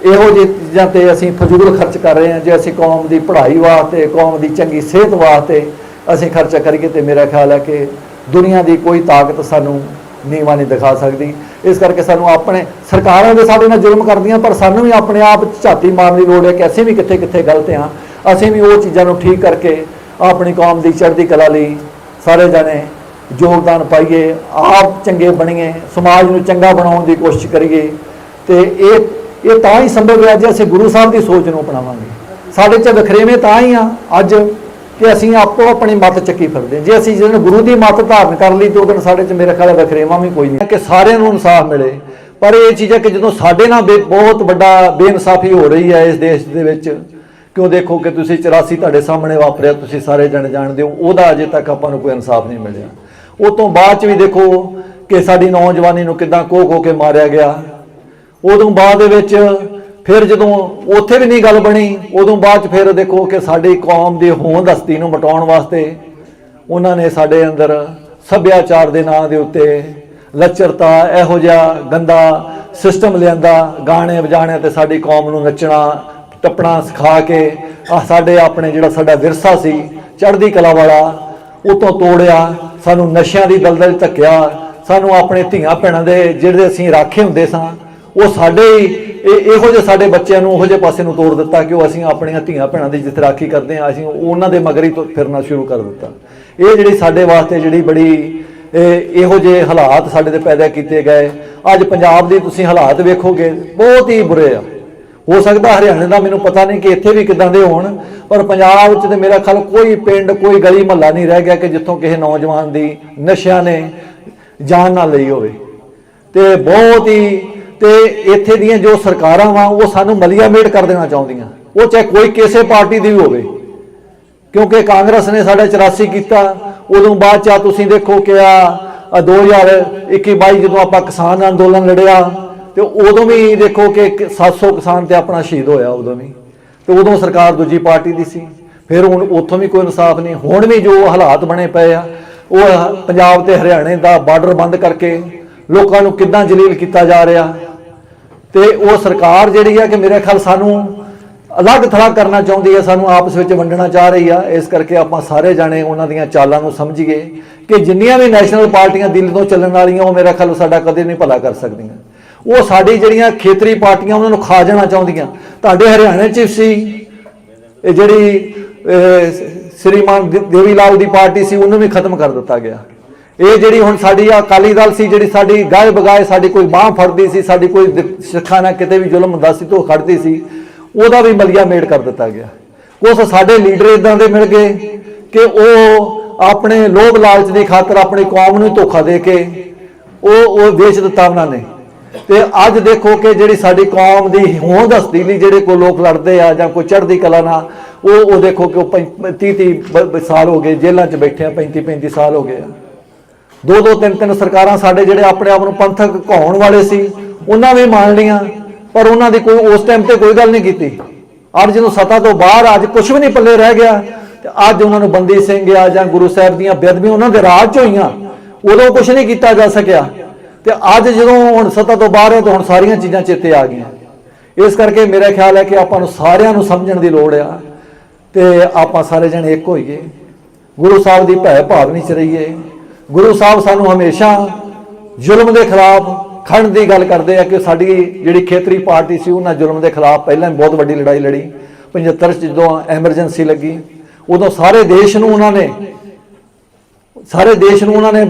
ਇਹੋ ਜਿਹੀ ਚੀਜ਼ਾਂ ਤੇ ਅਸੀਂ ਫਜ਼ੂਲ ਖਰਚ ਕਰ ਰਹੇ ਹਾਂ, ਜੇ ਅਸੀਂ ਕੌਮ ਦੀ ਪੜ੍ਹਾਈ ਵਾਸਤੇ, ਕੌਮ ਦੀ ਚੰਗੀ ਸਿਹਤ ਵਾਸਤੇ ਅਸੀਂ ਖਰਚਾ ਕਰੀਏ ਤੇ ਮੇਰਾ ਖਿਆਲ ਹੈ ਕਿ ਦੁਨੀਆ ਦੀ ਕੋਈ ਤਾਕਤ ਸਾਨੂੰ ਨੀਵਾ ਨਹੀਂ ਦਿਖਾ ਸਕਦੀ। ਇਸ ਕਰਕੇ ਸਾਨੂੰ ਆਪਣੇ ਸਰਕਾਰਾਂ ਦੇ ਸਾਡੇ ਨਾਲ ਜ਼ੁਲਮ ਕਰਦੀਆਂ, ਪਰ ਸਾਨੂੰ ਵੀ ਆਪਣੇ ਆਪ 'ਚ ਝਾਤੀ ਮਾਰਨ ਦੀ ਲੋੜ ਹੈ ਕਿ ਅਸੀਂ ਵੀ ਕਿੱਥੇ ਕਿੱਥੇ ਗਲਤ ਹਾਂ। ਅਸੀਂ ਵੀ ਉਹ ਚੀਜ਼ਾਂ ਨੂੰ ਠੀਕ ਕਰਕੇ ਆਪਣੀ ਕੌਮ ਦੀ ਚੜ੍ਹਦੀ ਕਲਾ ਲਈ ਸਾਰੇ ਜਣੇ ਯੋਗਦਾਨ ਪਾਈਏ, ਆਪ ਚੰਗੇ ਬਣੀਏ, ਸਮਾਜ ਨੂੰ ਚੰਗਾ ਬਣਾਉਣ ਦੀ ਕੋਸ਼ਿਸ਼ ਕਰੀਏ। ਤੇ ਇਹ ਇਹ ਤਾਂ ਹੀ ਸੰਭਵ ਹੈ ਜੇ ਅਸੀਂ ਗੁਰੂ ਸਾਹਿਬ ਦੀ ਸੋਚ ਨੂੰ ਅਪਣਾਵਾਂਗੇ। ਸਾਡੇ ਚ ਵਖਰੇਵੇਂ ਤਾਂ ਹੀ ਆ। ਅੱਜ ਕਿ ਅਸੀਂ ਆਪੋ ਆਪਣੀ ਮੱਤ ਚੱਕੀ ਫਿਰਦੇ ਹਾਂ। ਜੇ ਅਸੀਂ ਜਿਹਨੂੰ ਗੁਰੂ ਦੀ ਮਤ ਧਾਰਨ ਕਰ ਲਈ ਤੇ ਉਹਦੇ ਸਾਡੇ ਚ ਮੇਰੇ ਖਿਆਲ ਹੈ ਵਖਰੇਵਾਂ ਵੀ ਕੋਈ ਨਹੀਂ। ਕਿ ਸਾਰਿਆਂ ਨੂੰ ਇਨਸਾਫ ਮਿਲੇ। ਪਰ ਇਹ ਚੀਜ਼ ਹੈ ਕਿ ਜਦੋਂ ਸਾਡੇ ਨਾਲ ਬੇ- ਬਹੁਤ ਵੱਡਾ ਬੇਇਨਸਾਫੀ ਹੋ ਰਹੀ ਹੈ ਇਸ ਦੇਸ਼ ਦੇ ਵਿੱਚ, ਕਿਉਂ ਦੇਖੋ ਕਿ ਤੁਸੀਂ 84 ਤੁਹਾਡੇ ਸਾਹਮਣੇ ਵਾਪਰਿਆ, ਤੁਸੀਂ ਸਾਰੇ ਜਣ ਜਾਣਦੇ ਹੋ, ਉਹਦਾ ਅਜੇ ਤੱਕ ਆਪਾਂ ਨੂੰ ਕੋਈ ਇਨਸਾਫ ਨਹੀਂ ਮਿਲਿਆ। ਉਹ ਤੋਂ ਬਾਅਦ ਚ ਵੀ ਦੇਖੋ ਕਿ ਸਾਡੀ ਨੌਜਵਾਨੀ ਨੂੰ ਕਿਦਾਂ ਕੋਹ ਕੋ ਕੇ ਮਾਰਿਆ ਗਿਆ। ਉਦੋਂ ਬਾਅਦ ਦੇ ਵਿੱਚ ਫਿਰ ਜਦੋਂ ਉੱਥੇ ਵੀ ਨਹੀਂ ਗੱਲ ਬਣੀ, ਉਦੋਂ ਬਾਅਦ ਚ ਫਿਰ ਦੇਖੋ ਕਿ ਸਾਡੀ ਕੌਮ ਦੀ ਹੋਂਦ ਹਸਤੀ ਨੂੰ ਮਟਾਉਣ ਵਾਸਤੇ ਉਹਨਾਂ ਨੇ ਸਾਡੇ ਅੰਦਰ ਸੱਭਿਆਚਾਰ ਦੇ ਨਾਂ ਦੇ ਉੱਤੇ ਲੱਚਰਤਾ, ਇਹੋ ਜਿਹਾ ਗੰਦਾ ਸਿਸਟਮ ਲਿਆਂਦਾ, ਗਾਣੇ ਵਜਾਣੇ ਤੇ ਸਾਡੀ ਕੌਮ ਨੂੰ ਨੱਚਣਾ, ਟੱਪਣਾ, ਸਿਖਾ ਕੇ ਆ ਸਾਡੇ ਆਪਣੇ ਜਿਹੜਾ ਸਾਡਾ ਵਿਰਸਾ ਸੀ, ਚੜ੍ਹਦੀ ਕਲਾ ਵਾਲਾ ਉਹ ਤੋਂ ਤੋੜਿਆ, ਸਾਨੂੰ ਨਸ਼ਿਆਂ ਦੀ ਦਲਦਲ ਧੱਕਿਆ, ਸਾਨੂੰ ਆਪਣੇ ਧੀਆਂ ਭੈਣਾਂ ਦੇ ਜਿਹੜੇ ਅਸੀਂ ਰਾਖੇ ਹੁੰਦੇ ਸਾਂ, ਉਹ ਸਾਡੇ ਹੀ ਇਹ- ਇਹੋ ਜਿਹੇ ਸਾਡੇ ਬੱਚਿਆਂ ਨੂੰ ਉਹੋ ਜਿਹੇ ਪਾਸੇ ਨੂੰ ਤੋੜ ਦਿੱਤਾ ਕਿ ਉਹ ਅਸੀਂ ਆਪਣੀਆਂ ਧੀਆਂ ਭੈਣਾਂ ਦੀ ਜਿੱਥੇ ਰਾਖੀ ਕਰਦੇ ਹਾਂ, ਅਸੀਂ ਉਹਨਾਂ ਦੇ ਮਗਰ ਹੀ ਫਿਰਨਾ ਸ਼ੁਰੂ ਕਰ ਦਿੱਤਾ। ਇਹ ਜਿਹੜੀ ਸਾਡੇ ਵਾਸਤੇ ਜਿਹੜੀ ਬੜੀ, ਇਹੋ ਜਿਹੇ ਹਾਲਾਤ ਸਾਡੇ ਤੇ ਪੈਦਾ ਕੀਤੇ ਗਏ। ਅੱਜ ਪੰਜਾਬ ਦੇ ਤੁਸੀਂ ਹਾਲਾਤ ਵੇਖੋਗੇ, ਬਹੁਤ ਹੀ ਬੁਰੇ ਆ। ਹੋ ਸਕਦਾ ਹਰਿਆਣੇ ਦਾ ਮੈਨੂੰ ਪਤਾ ਨਹੀਂ ਕਿ ਇੱਥੇ ਵੀ ਕਿਦਾਂ ਦੇ ਹੋਣ, ਪਰ ਪੰਜਾਬ 'ਚ ਤੇ ਮੇਰਾ ਖਿਆਲ ਕੋਈ ਪਿੰਡ, ਕੋਈ ਗਲੀ ਮਹੱਲਾ ਨਹੀਂ ਰਹਿ ਗਿਆ ਕਿ ਜਿੱਥੋਂ ਕਿਸੇ ਨੌਜਵਾਨ ਦੀ ਨਸ਼ਿਆਂ ਨੇ ਜਾਨ ਨਾ ਲਈ ਹੋਵੇ। ਤੇ ਬਹੁਤ ਹੀ ਤੇ ਇੱਥੇ ਦੀਆਂ ਜੋ ਸਰਕਾਰਾਂ ਵਾ, ਉਹ ਸਾਨੂੰ ਮਲੀਆ ਮੇਟ ਕਰ ਦੇਣਾ ਚਾਹੁੰਦੀਆਂ। ਉਹ ਚਾਹੇ ਕੋਈ ਕਿਸੇ ਪਾਰਟੀ ਦੀ ਵੀ ਹੋਵੇ। ਕਿਉਂਕਿ ਕਾਂਗਰਸ ਨੇ ਸਾਡਾ 84 ਕੀਤਾ। ਉਦੋਂ ਬਾਅਦ ਚ ਤੁਸੀਂ ਦੇਖੋ ਕਿ ਆ 2021 22 ਜਦੋਂ ਆਪਾਂ ਕਿਸਾਨ ਅੰਦੋਲਨ ਲੜਿਆ, ਤੇ ਉਦੋਂ ਵੀ ਦੇਖੋ ਕਿ ਇੱਕ 700 ਕਿਸਾਨ ਤੇ ਆਪਣਾ ਸ਼ਹੀਦ ਹੋਇਆ ਉਦੋਂ ਵੀ। ਤੇ ਉਦੋਂ ਸਰਕਾਰ ਦੂਜੀ ਪਾਰਟੀ ਦੀ ਸੀ। ਫਿਰ ਹੁਣ ਉੱਥੋਂ ਵੀ ਕੋਈ ਇਨਸਾਫ ਨਹੀਂ। ਹੁਣ ਵੀ ਜੋ ਹਾਲਾਤ ਬਣੇ ਪਏ ਆ, ਉਹ ਪੰਜਾਬ ਤੇ ਹਰਿਆਣੇ ਦਾ ਬਾਰਡਰ ਬੰਦ ਕਰਕੇ ਲੋਕਾਂ ਨੂੰ ਕਿੱਦਾਂ ਜਲੀਲ ਕੀਤਾ ਜਾ ਰਿਹਾ ਤੇ ਉਹ ਸਰਕਾਰ ਜਿਹੜੀ ਆ ਕਿ ਮੇਰੇ ਖਿਆਲ ਸਾਨੂੰ ਅਲੱਗ ਥਲੱਗ ਕਰਨਾ ਚਾਹੁੰਦੀ ਹੈ ਸਾਨੂੰ ਆਪਸ ਵਿੱਚ ਵੰਡਣਾ ਚਾਹ ਰਹੀ ਆ। ਇਸ ਕਰਕੇ ਆਪਾਂ ਸਾਰੇ ਜਾਣੇ ਉਹਨਾਂ ਦੀਆਂ ਚਾਲਾਂ ਨੂੰ ਸਮਝੀਏ ਕਿ ਜਿੰਨੀਆਂ ਵੀ ਨੈਸ਼ਨਲ ਪਾਰਟੀਆਂ ਦਿੱਲੀ ਤੋਂ ਚੱਲਣ ਵਾਲੀਆਂ, ਉਹ ਮੇਰਾ ਖਿਆਲ ਸਾਡਾ ਕਦੇ ਨਹੀਂ ਭਲਾ ਕਰ ਸਕਦੀਆਂ। ਉਹ ਸਾਡੀ ਜਿਹੜੀਆਂ ਖੇਤਰੀ ਪਾਰਟੀਆਂ, ਉਹਨਾਂ ਨੂੰ ਖਾ ਜਾਣਾ ਚਾਹੁੰਦੀਆਂ। ਤੁਹਾਡੇ ਹਰਿਆਣੇ 'ਚ ਸੀ, ਇਹ ਜਿਹੜੀ ਸ੍ਰੀਮਾਨ ਦੇ- ਦੇਵੀ ਲਾਲ ਦੀ ਪਾਰਟੀ ਸੀ, ਉਹਨੂੰ ਵੀ ਖਤਮ ਕਰ ਦਿੱਤਾ ਗਿਆ। ਇਹ ਜਿਹੜੀ ਹੁਣ ਸਾਡੀ ਆ ਅਕਾਲੀ ਦਲ ਸੀ, ਜਿਹੜੀ ਸਾਡੀ ਗਾਏ ਬਗਾਏ ਸਾਡੀ ਕੋਈ ਬਾਹ ਫੜਦੀ ਸੀ, ਸਾਡੀ ਕੋਈ ਸਿੱਖਾਂ ਨਾਲ ਕਿਤੇ ਵੀ ਜ਼ੁਲਮ ਹੁੰਦਾ ਸੀ ਤਾਂ ਖੜਦੀ ਸੀ, ਉਹਦਾ ਵੀ ਮਲਿਆ ਮੇੜ ਕਰ ਦਿੱਤਾ ਗਿਆ। ਕੁਛ ਸਾਡੇ ਲੀਡਰ ਇਦਾਂ ਦੇ ਮਿਲ ਗਏ ਕਿ ਉਹ ਆਪਣੇ ਲੋਭ ਲਾਲਚ ਦੀ ਖਾਤਰ ਆਪਣੀ ਕੌਮ ਨੂੰ ਧੋਖਾ ਦੇ ਕੇ ਉਹ ਉਹ ਵੇਚ ਦਿੱਤਾ ਉਹਨਾਂ ਨੇ। ਤੇ ਅੱਜ ਦੇਖੋ ਕਿ ਜਿਹੜੀ ਸਾਡੀ ਕੌਮ ਦੀ ਹੋਂਦ ਹਸਤੀ ਲਈ ਜਿਹੜੇ ਕੋ ਲੋਕ ਲੜਦੇ ਆ ਜਾਂ ਕੋਈ ਚੜ੍ਹਦੀ ਕਲਾ ਨਾਲ, ਉਹ ਉਹ ਦੇਖੋ ਕਿ ਉਹ 30 30 ਸਾਲ ਹੋ ਗਏ, ਜੇਲ੍ਹਾਂ 'ਚ ਬੈਠੇ ਆ 35 35 ਸਾਲ ਹੋ ਗਏ ਆ। ਦੋ ਦੋ ਤਿੰਨ ਤਿੰਨ ਸਰਕਾਰਾਂ ਸਾਡੇ ਜਿਹੜੇ ਆਪਣੇ ਆਪ ਨੂੰ ਪੰਥਕ ਕਹਾਉਣ ਵਾਲੇ ਸੀ, ਉਹਨਾਂ ਵੀ ਮੰਨ ਲਈਆਂ, ਪਰ ਉਹਨਾਂ ਦੀ ਕੋਈ ਉਸ ਟਾਈਮ ਤੇ ਕੋਈ ਗੱਲ ਨਹੀਂ ਕੀਤੀ। ਅੱਜ ਜਦੋਂ ਸਤਾ ਤੋਂ ਬਾਹਰ ਅੱਜ ਕੁਝ ਵੀ ਨਹੀਂ ਪੱਲੇ ਰਹਿ ਗਿਆ, ਤੇ ਅੱਜ ਉਹਨਾਂ ਨੂੰ ਬੰਦੀ ਸਿੰਘ ਆ ਜਾਂ ਗੁਰੂ ਸਾਹਿਬ ਦੀਆਂ ਬੇਅਦਬੀਆਂ ਉਹਨਾਂ ਦੇ ਰਾਜ 'ਚ ਹੋਈਆਂ, ਉਦੋਂ ਕੁਝ ਨਹੀਂ ਕੀਤਾ ਜਾ ਸਕਿਆ। ਤੇ ਅੱਜ ਜਦੋਂ ਹੁਣ ਸਤਾ ਤੋਂ ਬਾਹਰ ਹੈ, ਤਾਂ ਹੁਣ ਸਾਰੀਆਂ ਚੀਜ਼ਾਂ ਚੇਤੇ ਆ ਗਈਆਂ। ਇਸ ਕਰਕੇ ਮੇਰਾ ਖਿਆਲ ਹੈ ਕਿ ਆਪਾਂ ਨੂੰ ਸਾਰਿਆਂ ਨੂੰ ਸਮਝਣ ਦੀ ਲੋੜ ਆ, ਤੇ ਆਪਾਂ ਸਾਰੇ ਜਣੇ ਇੱਕ ਹੋਈਏ। ਗੁਰੂ ਸਾਹਿਬ ਦੀ ਭੈ ਭਾਵਨੀ ਚ ਰਹੀਏ। ਗੁਰੂ ਸਾਹਿਬ ਸਾਨੂੰ ਹਮੇਸ਼ਾ ਜ਼ੁਲਮ ਦੇ ਖਿਲਾਫ ਖੰਡ ਦੀ ਗੱਲ ਕਰਦੇ ਆ ਕਿ ਸਾਡੀ ਜਿਹੜੀ ਖੇਤਰੀ ਪਾਰਟੀ ਸੀ, ਉਹਨਾਂ ਜ਼ੁਲਮ ਦੇ ਖਿਲਾਫ ਪਹਿਲਾਂ ਹੀ ਬਹੁਤ ਵੱਡੀ ਲੜਾਈ ਲੜੀ। 75 ਚ ਜਦੋਂ ਐਮਰਜੈਂਸੀ ਲੱਗੀ, ਉਦੋਂ ਸਾਰੇ ਦੇਸ਼ ਨੂੰ ਉਹਨਾਂ ਨੇ, ਸਾਰੇ ਦੇਸ਼ ਨੂੰ ਉਹਨਾਂ ਨੇ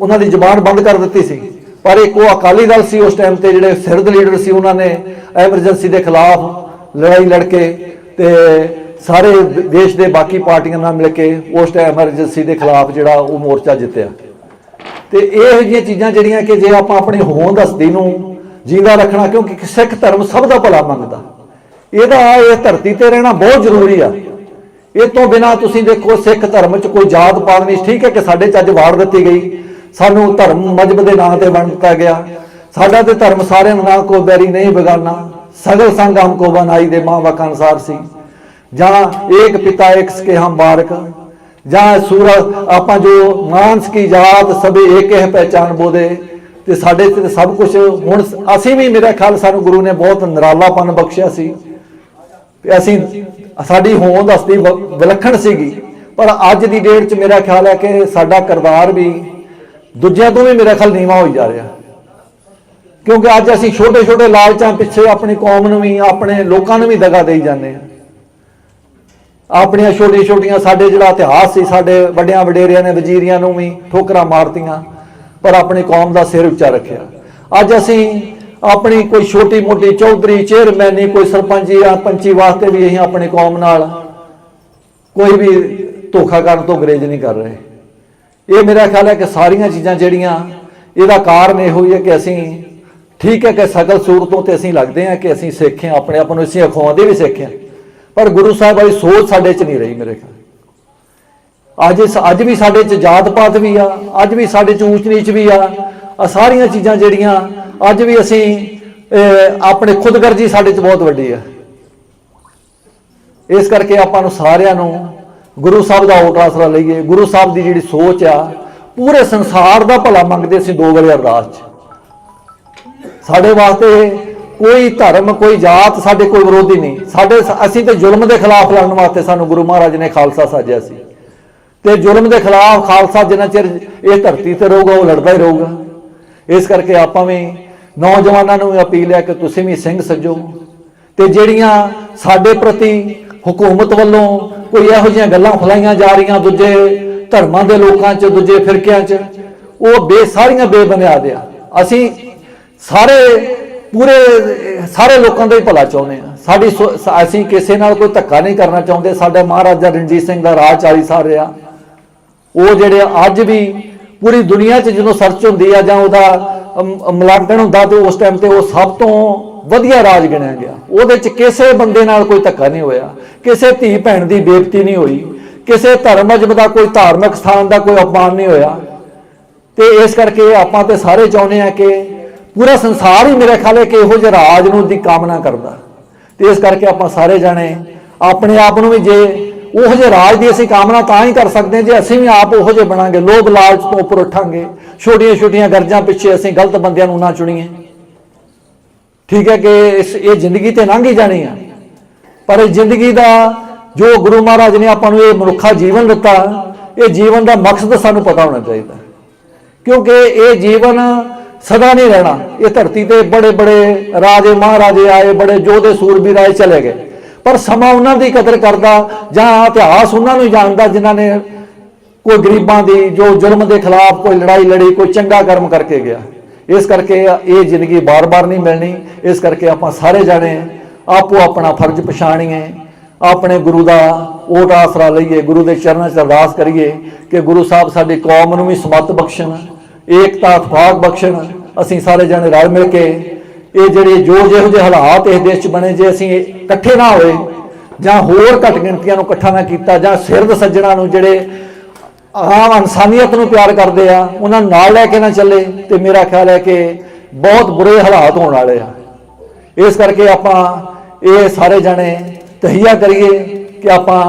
ਉਹਨਾਂ ਦੀ ਜ਼ੁਬਾਨ ਬੰਦ ਕਰ ਦਿੱਤੀ ਸੀ। ਪਰ ਇੱਕ ਉਹ ਅਕਾਲੀ ਦਲ ਸੀ ਉਸ ਟਾਈਮ ਤੇ ਜਿਹੜੇ ਸਿਰਦ ਲੀਡਰ ਸੀ, ਉਹਨਾਂ ਨੇ ਐਮਰਜੈਂਸੀ ਦੇ ਖਿਲਾਫ ਲੜਾਈ ਲੜ ਕੇ ਤੇ ਸਾਰੇ ਦੇਸ਼ ਦੇ ਬਾਕੀ ਪਾਰਟੀਆਂ ਨਾਲ ਮਿਲ ਕੇ ਉਸ ਟਾਈਮ ਐਮਰਜੈਂਸੀ ਦੇ ਖਿਲਾਫ ਜਿਹੜਾ ਉਹ ਮੋਰਚਾ ਜਿੱਤਿਆ। ਤੇ ਇਹੋ ਜਿਹੀਆਂ ਚੀਜ਼ਾਂ ਜਿਹੜੀਆਂ ਕਿ ਜੇ ਆਪਾਂ ਆਪਣੀ ਹੋਂਦ ਹਸਤੀ ਨੂੰ ਜਿੰਦਾ ਰੱਖਣਾ, ਕਿਉਂਕਿ ਸਿੱਖ ਧਰਮ ਸਭ ਦਾ ਭਲਾ ਮੰਗਦਾ। ਇਹਦਾ ਇਹ ਧਰਤੀ ਤੇ ਰਹਿਣਾ ਬਹੁਤ ਜ਼ਰੂਰੀ ਆ। ਇਹ ਤੋਂ ਬਿਨਾ ਤੁਸੀਂ ਦੇਖੋ ਸਿੱਖ ਧਰਮ 'ਚ ਕੋਈ ਜਾਤ ਪਾਤ ਨਹੀਂ। ਠੀਕ ਹੈ ਕਿ ਸਾਡੇ 'ਚ ਅੱਜ ਵਾੜ ਦਿੱਤੀ ਗਈ। ਸਾਨੂੰ ਧਰਮ ਮਜਬ ਦੇ ਨਾਂ ਤੇ ਵੰਡ ਦਿੱਤਾ ਗਿਆ। ਸਾਡਾ ਤੇ ਧਰਮ ਸਾਰਿਆਂ ਨੂੰ ਨਾ ਕੋ ਬੈਰੀ ਨਹੀਂ ਬਗਾਨਾ। ਸਗਲ ਸੰਗ ਹਮ ਕੋ ਬਨਾਈ ਦੇ ਮਾਂ ਬਾਪ ਅਨਸਾਰ ਸੀ। ਜਾਂ ਏਕ ਪਿਤਾ ਏਕ ਸਕੇ ਹਮ ਬਾਰਕ ਜਾਂ ਸੂਰਜ, ਆਪਾਂ ਜੋ ਮਾਨਸ ਕੀ ਜਾਤ ਸਭੇ ਏਕ ਹੈ ਪਹਿਚਾਨ ਬੋਦੇ ਤੇ ਸਾਡੇ ਤੇ ਸਭ ਕੁਝ ਹੁਣ ਅਸੀਂ ਵੀ ਮੇਰਾ ਖਿਆਲ ਸਾਨੂੰ ਗੁਰੂ ਨੇ ਬਹੁਤ ਨਿਰਾਲਾਪਨ ਬਖਸ਼ਿਆ ਸੀ। ਅਸੀਂ, ਸਾਡੀ ਹੋਂਦ ਹਸਤੀ ਵਿਲੱਖਣ ਸੀਗੀ, ਪਰ ਅੱਜ ਦੀ ਡੇਟ 'ਚ ਮੇਰਾ ਖਿਆਲ ਹੈ ਕਿ ਸਾਡਾ ਕਿਰਦਾਰ ਵੀ ਦੂਜਿਆਂ ਤੋਂ ਵੀ ਮੇਰਾ ਖਿਆਲ ਨੀਵਾ ਹੋਈ ਜਾ ਰਿਹਾ। ਕਿਉਂਕਿ ਅੱਜ ਅਸੀਂ ਛੋਟੇ ਛੋਟੇ ਲਾਲਚਾਂ ਪਿੱਛੇ ਆਪਣੀ ਕੌਮ ਨੂੰ ਵੀ, ਆਪਣੇ ਲੋਕਾਂ ਨੂੰ ਵੀ ਦਗਾ ਦੇਈ ਜਾਂਦੇ ਹਾਂ। ਆਪਣੀਆਂ ਛੋਟੀਆਂ ਛੋਟੀਆਂ, ਸਾਡੇ ਜਿਹੜਾ ਇਤਿਹਾਸ ਸੀ, ਸਾਡੇ ਵੱਡਿਆਂ ਵਡੇਰਿਆਂ ਨੇ ਵਜ਼ੀਰੀਆਂ ਨੂੰ ਵੀ ਠੋਕਰਾਂ ਮਾਰਤੀਆਂ, ਪਰ ਆਪਣੀ ਕੌਮ ਦਾ ਸਿਰ ਉੱਚਾ ਰੱਖਿਆ। ਅੱਜ ਅਸੀਂ ਆਪਣੀ ਕੋਈ ਛੋਟੀ ਮੋਟੀ ਚੌਧਰੀ ਚੇਅਰਮੈਨੀ ਕੋਈ ਸਰਪੰਚ ਜਾਂ ਪੰਚੀ ਵਾਸਤੇ ਵੀ ਅਸੀਂ ਆਪਣੀ ਕੌਮ ਨਾਲ ਕੋਈ ਵੀ ਧੋਖਾ ਕਰਨ ਤੋਂ ਗਰੇਜ ਨਹੀਂ ਕਰ ਰਹੇ। ਇਹ ਮੇਰਾ ਖਿਆਲ ਹੈ ਕਿ ਸਾਰੀਆਂ ਚੀਜ਼ਾਂ ਜਿਹੜੀਆਂ, ਇਹਦਾ ਕਾਰਨ ਇਹੋ ਹੀ ਹੈ ਕਿ ਅਸੀਂ ਠੀਕ ਹੈ ਕਿ ਸਕਲ ਸੂਰਤੋਂ ਤੇ ਅਸੀਂ ਲੱਗਦੇ ਹਾਂ ਕਿ ਅਸੀਂ ਸਿੱਖ ਹਾਂ, ਆਪਣੇ ਆਪ ਨੂੰ ਅਸੀਂ ਅਖਵਾਉਂਦੇ ਵੀ ਸਿੱਖ ਪਰ ਗੁਰੂ ਸਾਹਿਬ ਵਾਲੀ ਸੋਚ ਸਾਡੇ 'ਚ ਨਹੀਂ ਰਹੀ ਮੇਰੇ ਖਿਆਲ ਅੱਜ ਇਸ ਅੱਜ ਵੀ ਸਾਡੇ 'ਚ ਜਾਤ ਪਾਤ ਵੀ ਆ, ਅੱਜ ਵੀ ਸਾਡੇ 'ਚ ਊਚ ਨੀਚ ਵੀ ਆ। ਆ ਸਾਰੀਆਂ ਚੀਜ਼ਾਂ ਜਿਹੜੀਆਂ, ਅੱਜ ਵੀ ਅਸੀਂ ਆਪਣੇ ਖੁਦਗਰਜੀ ਸਾਡੇ 'ਚ ਬਹੁਤ ਵੱਡੀ ਆ। ਇਸ ਕਰਕੇ ਆਪਾਂ ਨੂੰ ਸਾਰਿਆਂ ਨੂੰ ਗੁਰੂ ਸਾਹਿਬ ਦਾ ਓਟ ਆਸਰਾ ਲਈਏ। ਗੁਰੂ ਸਾਹਿਬ ਦੀ ਜਿਹੜੀ ਸੋਚ ਆ, ਪੂਰੇ ਸੰਸਾਰ ਦਾ ਭਲਾ ਮੰਗਦੇ ਸੀ ਦੋ ਵੇਲੇ ਅਰਦਾਸ 'ਚ। ਸਾਡੇ ਵਾਸਤੇ ਕੋਈ ਧਰਮ, ਕੋਈ ਜਾਤ ਸਾਡੇ ਕੋਈ ਵਿਰੋਧੀ ਨਹੀਂ। ਸਾਡੇ ਅਸੀਂ ਤੇ ਜ਼ੁਲਮ ਦੇ ਖਿਲਾਫ ਲੜਨ ਵਾਸਤੇ ਸਾਨੂੰ ਗੁਰੂ ਮਹਾਰਾਜ ਨੇ ਖਾਲਸਾ ਸਾਜਿਆ ਸੀ। ਤੇ ਜ਼ੁਲਮ ਦੇ ਖਿਲਾਫ ਖਾਲਸਾ ਜਿੰਨਾ ਚਿਰ ਇਹ ਧਰਤੀ ਤੇ ਰਹੂਗਾ, ਉਹ ਲੜਦਾ ਹੀ ਰਹੂਗਾ। ਇਸ ਕਰਕੇ ਆਪਾਂ ਵੀ ਨੌਜਵਾਨਾਂ ਨੂੰ ਅਪੀਲ ਹੈ ਕਿ ਤੁਸੀਂ ਵੀ ਸਿੰਘ ਸੱਜੋ। ਤੇ ਜਿਹੜੀਆਂ ਸਾਡੇ ਪ੍ਰਤੀ ਹਕੂਮਤ ਵੱਲੋਂ ਕੋਈ ਇਹੋ ਜਿਹੀਆਂ ਗੱਲਾਂ ਫਲਾਈਆਂ ਜਾ ਰਹੀਆਂ ਦੂਜੇ ਧਰਮਾਂ ਦੇ ਲੋਕਾਂ 'ਚ, ਦੂਜੇ ਫਿਰਕਿਆਂ 'ਚ, ਉਹ ਬੇ, ਸਾਰੀਆਂ ਬੇਬੁਨਿਆਦ ਆ। ਅਸੀਂ ਸਾਰੇ ਪੂਰੇ, ਸਾਰੇ ਲੋਕਾਂ ਦਾ ਹੀ ਭਲਾ ਚਾਹੁੰਦੇ ਆ। ਸਾਡੀ ਸੋ- ਅਸੀਂ ਕਿਸੇ ਨਾਲ ਕੋਈ ਧੱਕਾ ਨਹੀਂ ਕਰਨਾ ਚਾਹੁੰਦੇ। ਸਾਡੇ ਮਹਾਰਾਜਾ ਰਣਜੀਤ ਸਿੰਘ ਦਾ ਰਾਜ 40 ਸਾਲ ਰਿਹਾ। ਉਹ ਜਿਹੜੇ ਅੱਜ ਵੀ ਪੂਰੀ ਦੁਨੀਆ 'ਚ ਜਦੋਂ ਸਰਚ ਹੁੰਦੀ ਆ ਜਾਂ ਉਹਦਾ ਅਮ- ਮੁਲਾਂਕਣ ਹੁੰਦਾ ਤੇ ਉਸ ਟਾਈਮ ਤੇ ਉਹ ਸਭ ਤੋਂ ਵਧੀਆ ਰਾਜ ਗਿਣਿਆ ਗਿਆ। ਉਹਦੇ 'ਚ ਕਿਸੇ ਬੰਦੇ ਨਾਲ ਕੋਈ ਧੱਕਾ ਨਹੀਂ ਹੋਇਆ। ਕਿਸੇ ਧੀ ਭੈਣ ਦੀ ਬੇਇੱਜ਼ਤੀ ਨਹੀਂ ਹੋਈ। ਕਿਸੇ ਧਰਮ ਮਜਬ ਦਾ ਕੋਈ ਧਾਰਮਿਕ ਸਥਾਨ ਦਾ ਕੋਈ ਅਪਮਾਨ ਨਹੀਂ ਹੋਇਆ। ਤੇ ਇਸ ਕਰਕੇ ਆਪਾਂ ਤੇ ਸਾਰੇ ਚਾਹੁੰਦੇ ਆ ਕਿ ਪੂਰਾ ਸੰਸਾਰ ਹੀ ਮੇਰੇ ਖਿਆਲ ਹੈ ਕਿ ਇਹੋ ਜਿਹੇ ਰਾਜ ਨੂੰ ਦੀ ਕਾਮਨਾ ਕਰਦਾ। ਤੇ ਇਸ ਕਰਕੇ ਆਪਾਂ ਸਾਰੇ ਜਾਣੇ ਆਪਣੇ ਆਪ ਨੂੰ ਵੀ ਜੇ ਉਹੋ ਜਿਹੇ ਰਾਜ ਦੀ ਅਸੀਂ ਕਾਮਨਾ ਤਾਂ ਹੀ ਕਰ ਸਕਦੇ ਜੇ ਅਸੀਂ ਵੀ ਆਪ ਉਹੋ ਜਿਹੇ ਬਣਾਂਗੇ, ਲੋਭ ਲਾਲਚ ਤੋਂ ਉੱਪਰ ਉੱਠਾਂਗੇ ਛੋਟੀਆਂ ਛੋਟੀਆਂ ਗਰਜਾਂ ਪਿੱਛੇ ਅਸੀਂ ਗਲਤ ਬੰਦਿਆਂ ਨੂੰ ਨਾ ਚੁਣੀਏ। ਠੀਕ ਹੈ ਕਿ ਇਸ ਇਹ ਜ਼ਿੰਦਗੀ ਤੇ ਲੰਘ ਹੀ ਜਾਣੀ ਆ। ਪਰ ਇਹ ਜ਼ਿੰਦਗੀ ਦਾ ਜੋ ਗੁਰੂ ਮਹਾਰਾਜ ਨੇ ਆਪਾਂ ਨੂੰ ਇਹ ਮਨੁੱਖਾ ਜੀਵਨ ਦਿੱਤਾ, ਇਹ ਜੀਵਨ ਦਾ ਮਕਸਦ ਸਾਨੂੰ ਪਤਾ ਹੋਣਾ ਚਾਹੀਦਾ। ਕਿਉਂਕਿ ਇਹ ਜੀਵਨ ਸਦਾ ਨਹੀਂ ਰਹਿਣਾ। ਇਹ ਧਰਤੀ ਤੇ ਬੜੇ ਬੜੇ ਰਾਜੇ ਮਹਾਰਾਜੇ ਆਏ, ਬੜੇ ਜੋਧੇ ਸੂਰਬੀਰ ਆਏ, ਚਲੇ ਗਏ। ਪਰ ਸਮਾਂ ਉਹਨਾਂ ਦੀ ਕਦਰ ਕਰਦਾ, ਜਾਂ ਇਤਿਹਾਸ ਉਹਨਾਂ ਨੂੰ ਜਾਣਦਾ, ਜਿਨ੍ਹਾਂ ਨੇ ਕੋਈ ਗਰੀਬਾਂ ਦੀ, ਜੋ ਜ਼ੁਲਮ ਦੇ ਖਿਲਾਫ ਕੋਈ ਲੜਾਈ ਲੜੀ, ਕੋਈ ਚੰਗਾ ਕਰਮ ਕਰਕੇ ਗਿਆ। ਇਸ ਕਰਕੇ ਇਹ ਜ਼ਿੰਦਗੀ ਬਾਰ-ਬਾਰ ਨਹੀਂ ਮਿਲਣੀ। ਇਸ ਕਰਕੇ ਆਪਾਂ ਸਾਰੇ ਜਾਣੇ ਆਪੋ ਆਪਣਾ ਫਰਜ਼ ਪਛਾਣੀਏ। ਆਪਣੇ ਗੁਰੂ ਦਾ ਓਟ ਆਸਰਾ ਲਈਏ, ਗੁਰੂ ਦੇ ਚਰਨਾਂ 'ਚ ਅਰਦਾਸ ਕਰੀਏ ਕਿ ਗੁਰੂ ਸਾਹਿਬ ਸਾਡੀ ਕੌਮ ਨੂੰ ਵੀ ਸਮਤ ਬਖਸ਼ਣ। ਏਕਤਾ ਇਤਫਾਕ ਬਖਸ਼ਣ, ਅਸੀਂ ਸਾਰੇ ਜਣੇ ਰਲ ਮਿਲ ਕੇ ਇਹ ਜਿਹੜੇ ਜੋ ਜਿਹੋ ਜਿਹੇ ਹਾਲਾਤ ਇਸ ਦੇਸ਼ 'ਚ ਬਣੇ ਜੇ ਅਸੀਂ ਇਕੱਠੇ ਨਾ ਹੋਏ, ਜਾਂ ਹੋਰ ਘੱਟ ਗਿਣਤੀਆਂ ਨੂੰ ਇਕੱਠਾ ਨਾ ਕੀਤਾ, ਜਾਂ ਸਿਰਦ ਸੱਜਣਾ ਨੂੰ ਜਿਹੜੇ ਆਮ ਇਨਸਾਨੀਅਤ ਨੂੰ ਪਿਆਰ ਕਰਦੇ ਆ, ਉਹਨਾਂ ਨੂੰ ਨਾਲ ਲੈ ਕੇ ਨਾ ਚੱਲੇ, ਤੇ ਮੇਰਾ ਖਿਆਲ ਹੈ ਕਿ ਬਹੁਤ ਬੁਰੇ ਹਾਲਾਤ ਹੋਣ ਵਾਲੇ ਆ। ਇਸ ਕਰਕੇ ਆਪਾਂ ਇਹ ਸਾਰੇ ਜਣੇ ਤਹੀਆ ਕਰੀਏ ਕਿ ਆਪਾਂ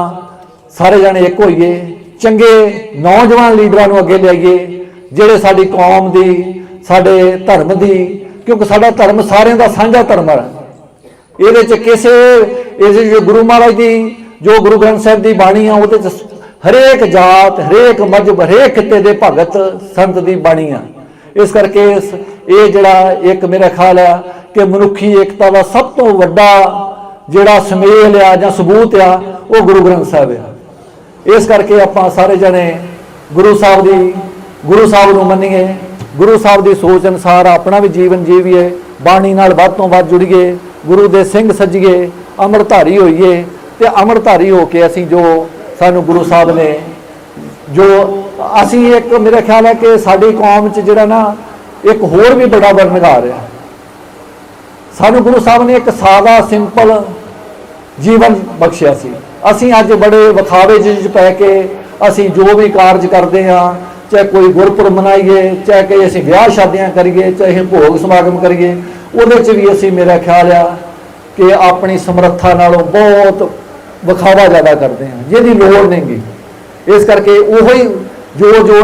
ਸਾਰੇ ਜਣੇ ਇੱਕ ਹੋਈਏ, ਚੰਗੇ ਨੌਜਵਾਨ ਲੀਡਰਾਂ ਨੂੰ ਅੱਗੇ ਲਿਆਈਏ ਜਿਹੜੇ ਸਾਡੀ ਕੌਮ ਦੀ, ਸਾਡੇ ਧਰਮ ਦੀ, ਕਿਉਂਕਿ ਸਾਡਾ ਧਰਮ ਸਾਰਿਆਂ ਦਾ ਸਾਂਝਾ ਧਰਮ ਹੈ ਇਹਦੇ ਚ ਕਿਸੇ ਇਸ ਜੋ ਗੁਰੂ ਮਹਾਰਾਜ ਦੀ, ਜੋ ਗੁਰੂ ਗ੍ਰੰਥ ਸਾਹਿਬ ਦੀ ਬਾਣੀ ਆ, ਉਹਦੇ ਚ ਹਰੇਕ ਜਾਤ, ਹਰੇਕ ਮਜਬ ਹਰੇਕ ਖਿੱਤੇ ਦੇ ਭਗਤ, ਸੰਤ ਦੀ ਬਾਣੀ ਆ। ਇਸ ਕਰਕੇ ਇਹ ਜਿਹੜਾ ਇੱਕ ਮੇਰਾ ਖਿਆਲ ਆ ਕਿ ਮਨੁੱਖੀ ਏਕਤਾ ਦਾ ਸਭ ਤੋਂ ਵੱਡਾ ਜਿਹੜਾ ਸਮੇਲ ਆ ਜਾਂ ਸਬੂਤ ਆ, ਉਹ ਗੁਰੂ ਗ੍ਰੰਥ ਸਾਹਿਬ ਆ। ਇਸ ਕਰਕੇ ਆਪਾਂ ਸਾਰੇ ਜਣੇ ਗੁਰੂ ਸਾਹਿਬ ਦੀ ਗੁਰੂ ਸਾਹਿਬ ਨੂੰ ਮੰਨੀਏ, ਗੁਰੂ ਸਾਹਿਬ ਦੀ ਸੋਚ ਅਨੁਸਾਰ ਆਪਣਾ ਵੀ ਜੀਵਨ ਜੀਵੀਏ, ਬਾਣੀ ਨਾਲ ਵੱਧ ਤੋਂ ਵੱਧ ਜੁੜੀਏ, ਗੁਰੂ ਦੇ ਸਿੰਘ ਸੱਜੀਏ, ਅੰਮ੍ਰਿਤਧਾਰੀ ਹੋਈਏ ਤੇ ਅੰਮ੍ਰਿਤਧਾਰੀ ਹੋ ਕੇ ਅਸੀਂ ਜੋ ਸਾਨੂੰ ਗੁਰੂ ਸਾਹਿਬ ਨੇ ਜੋ ਅਸੀਂ ਇੱਕ ਮੇਰਾ ਖਿਆਲ ਹੈ ਕਿ ਸਾਡੀ ਕੌਮ 'ਚ ਜਿਹੜਾ ਨਾ ਇੱਕ ਹੋਰ ਵੀ ਬੜਾ ਵਰਨਗਾ ਰਿਹਾ। ਸਾਨੂੰ ਗੁਰੂ ਸਾਹਿਬ ਨੇ ਇੱਕ ਸਾਦਾ, ਸਿੰਪਲ ਜੀਵਨ ਬਖਸ਼ਿਆ ਸੀ। ਅਸੀਂ ਅੱਜ ਬੜੇ ਵਿਖਾਵੇ ਜਿਹੇ 'ਚ ਪੈ ਕੇ ਅਸੀਂ ਜੋ ਵੀ ਕਾਰਜ ਕਰਦੇ ਹਾਂ ਚਾਹੇ ਕੋਈ ਗੁਰਪੁਰਬ ਮਨਾਈਏ, ਚਾਹੇ ਕਿ ਅਸੀਂ ਵਿਆਹ ਸ਼ਾਦੀਆਂ ਕਰੀਏ, ਚਾਹੇ ਭੋਗ ਸਮਾਗਮ ਕਰੀਏ, ਉਹਦੇ 'ਚ ਵੀ ਅਸੀਂ ਮੇਰਾ ਖਿਆਲ ਆ ਕਿ ਆਪਣੀ ਸਮਰੱਥਾ ਨਾਲੋਂ ਬਹੁਤ ਵਿਖਾਵਾ ਜ਼ਿਆਦਾ ਕਰਦੇ ਹਾਂ, ਜਿਹਦੀ ਲੋੜ ਨਹੀਂਗੀ। ਇਸ ਕਰਕੇ ਉਹੀ ਜੋ ਜੋ